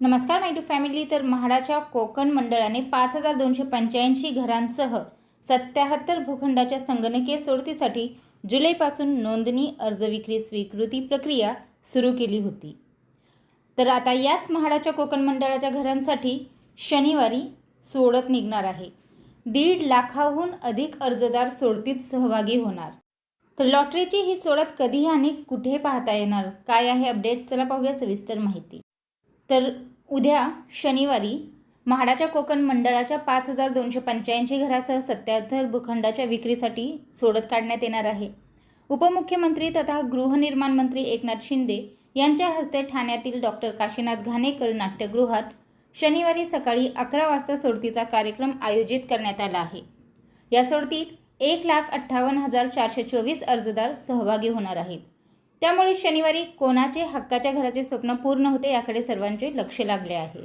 नमस्कार माय to family तर म्हाडाच्या कोकण मंडळाने पाच हजार दोनशे पंच्याऐंशी घरांसह सत्याहत्तर भूखंडाच्या संगणकीय सोडतीसाठी जुलैपासून नोंदणी अर्ज विक्री स्वीकृती प्रक्रिया सुरू केली होती. तर आता याच म्हाडाच्या कोकण मंडळाच्या घरांसाठी शनिवारी सोडत निघणार आहे. दीड लाखाहून अधिक अर्जदार सोडतीत सहभागी होणार. तर लॉटरीची ही सोडत कधी आणि कुठे पाहता येणार? काय आहे अपडेट? चला पाहूया सविस्तर माहिती. तर उद्या शनिवारी म्हाडाच्या कोकण मंडळाच्या पाच हजार दोनशे पंच्याऐंशी घरासह सत्याहत्तर भूखंडाच्या विक्रीसाठी सोडत काढण्यात येणार आहे. उपमुख्यमंत्री तथा गृहनिर्माण मंत्री एकनाथ शिंदे यांच्या हस्ते ठाण्यातील डॉक्टर काशीनाथ घाणेकर नाट्यगृहात शनिवारी सकाळी अकरा वाजता सोडतीचा कार्यक्रम आयोजित करण्यात आला आहे. या सोडतीत एक लाख अठ्ठावन्न हजार चारशे चोवीस अर्जदार सहभागी होणार आहेत. त्यामुळे शनिवारी कोणाचे हक्काच्या घराचे स्वप्न पूर्ण होते याकडे सर्वांचे लक्ष लागले आहे.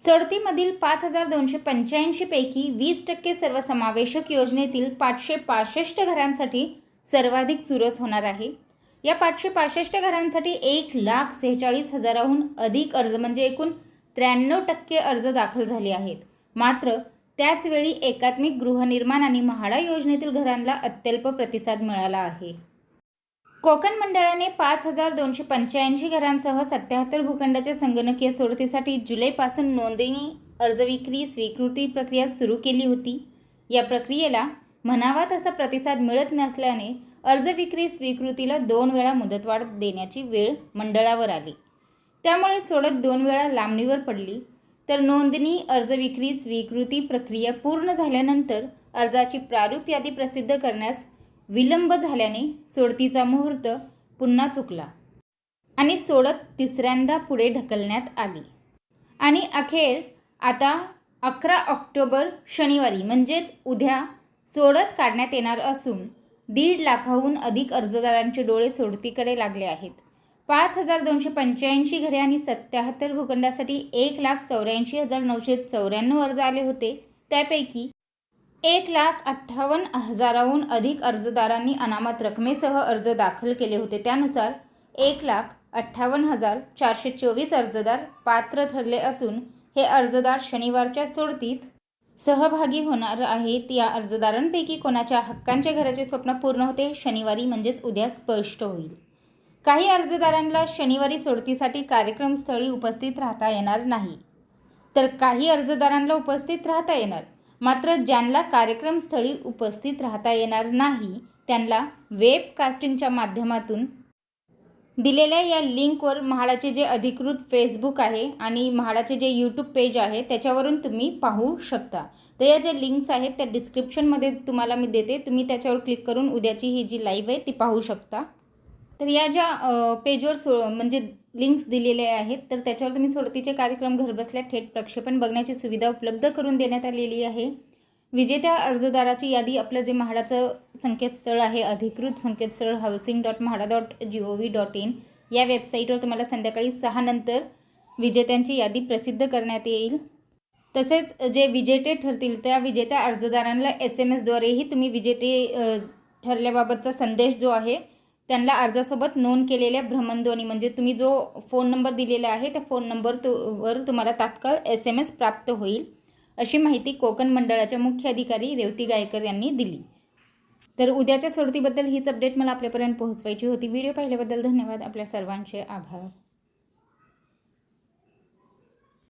सोडतीमधील पाच हजार दोनशे पंच्याऐंशीपैकी वीस टक्के सर्वसमावेशक योजनेतील पाचशे पासष्ट घरांसाठी सर्वाधिक चुरस होणार आहे. या पाचशे पासष्ट घरांसाठी एक लाख सेहेचाळीस हजाराहून अधिक अर्ज म्हणजे एकूण त्र्याण्णव टक्के अर्ज दाखल झाले आहेत. मात्र त्याचवेळी एकात्मिक गृहनिर्माण आणि म्हाडा योजनेतील घरांना अत्यल्प प्रतिसाद मिळाला आहे. कोकण मंडळाने पाच हजार दोनशे पंच्याऐंशी घरांसह सत्याहत्तर भूखंडाच्या संगणकीय सोडतीसाठी जुलैपासून नोंदणी अर्ज विक्री स्वीकृती प्रक्रिया सुरू केली होती. या प्रक्रियेला म्हणावा तसा प्रतिसाद मिळत नसल्याने अर्ज विक्री स्वीकृतीला दोन वेळा मुदतवाढ देण्याची वेळ मंडळावर आली. त्यामुळे सोडत दोन वेळा लांबणीवर पडली. तर नोंदणी अर्ज विक्री स्वीकृती प्रक्रिया पूर्ण झाल्यानंतर अर्जाची प्रारूप यादी प्रसिद्ध करण्यास विलंब झाल्याने सोडतीचा मुहूर्त पुन्हा चुकला आणि सोडत तिसऱ्यांदा पुढे ढकलण्यात आली. आणि अखेर आता अकरा ऑक्टोबर शनिवारी म्हणजेच उद्या सोडत काढण्यात येणार असून दीड लाखाहून अधिक अर्जदारांचे डोळे सोडतीकडे लागले आहेत. पाच हजार दोनशे पंच्याऐंशी घरे आणि सत्याहत्तर भूखंडासाठी एक लाख चौऱ्याऐंशी हजार नऊशे चौऱ्याण्णव अर्ज आले होते. त्यापैकी एक लाख अठ्ठावन्न हजाराहून अधिक अर्जदारांनी अनामत रकमेसह अर्ज दाखल केले होते. त्यानुसार एक लाख अठ्ठावन्न हजार चारशे चोवीस अर्जदार पात्र ठरले असून हे अर्जदार शनिवारच्या सोडतीत सहभागी होणार आहेत. या अर्जदारांपैकी कोणाच्या हक्कांच्या घराचे स्वप्न पूर्ण होते? शनिवारी म्हणजेच उद्या स्पष्ट होईल. काही अर्जदारांना शनिवारी सोडतीसाठी कार्यक्रमस्थळी उपस्थित राहता येणार नाही. तर काही अर्जदारांना उपस्थित राहता येणार. मात्र ज्यांना कार्यक्रमस्थळी उपस्थित राहता येणार नाही त्यांना वेब कास्टिंगच्या माध्यमातून दिलेल्या या लिंकवर म्हाडाचे जे अधिकृत फेसबुक आहे आणि म्हाडाचे जे यूट्यूब पेज आहे त्याच्यावरून तुम्ही पाहू शकता. तर या ज्या लिंक्स आहेत त्या डिस्क्रिप्शनमध्ये तुम्हाला मी देते. तुम्ही त्याच्यावर क्लिक करून उद्याची ही जी लाईव्ह आहे ती पाहू शकता. तर या ज्या पेजवर सो म्हणजे लिंक्स दिलेले आहेत तर त्याच्यावर तुम्ही सोडतीचे कार्यक्रम घरबसल्या थेट प्रक्षेपण बघण्याची सुविधा उपलब्ध करून देण्यात आलेली आहे. विजेत्या अर्जदाराची यादी आपलं जे म्हाडाचं संकेतस्थळ आहे अधिकृत संकेतस्थळ housing dot MHADA dot G O V dot in या वेबसाईटवर तुम्हाला संध्याकाळी सहा नंतर विजेत्यांची यादी प्रसिद्ध करण्यात येईल. तसेच जे विजेते ठरतील त्या विजेत्या अर्जदारांना एस एम एसद्वारेही तुम्ही विजेते ठरल्याबाबतचा संदेश जो आहे त्यांना अर्जासोबत नोंद केलेल्या भ्रमणध्वनी म्हणजे तुम्ही जो फोन नंबर दिलेला आहे त्या फोन नंबर तु वर तुम्हाला तात्काळ एस एम एस प्राप्त होईल अशी माहिती कोकण मंडळाच्या मुख्य अधिकारी रेवती गायकर यांनी दिली. तर उद्याच्या सोडतीबद्दल हीच अपडेट मला आपल्यापर्यंत पोहोचवायची होती. व्हिडिओ पाहिल्याबद्दल धन्यवाद. आपल्या सर्वांचे आभार.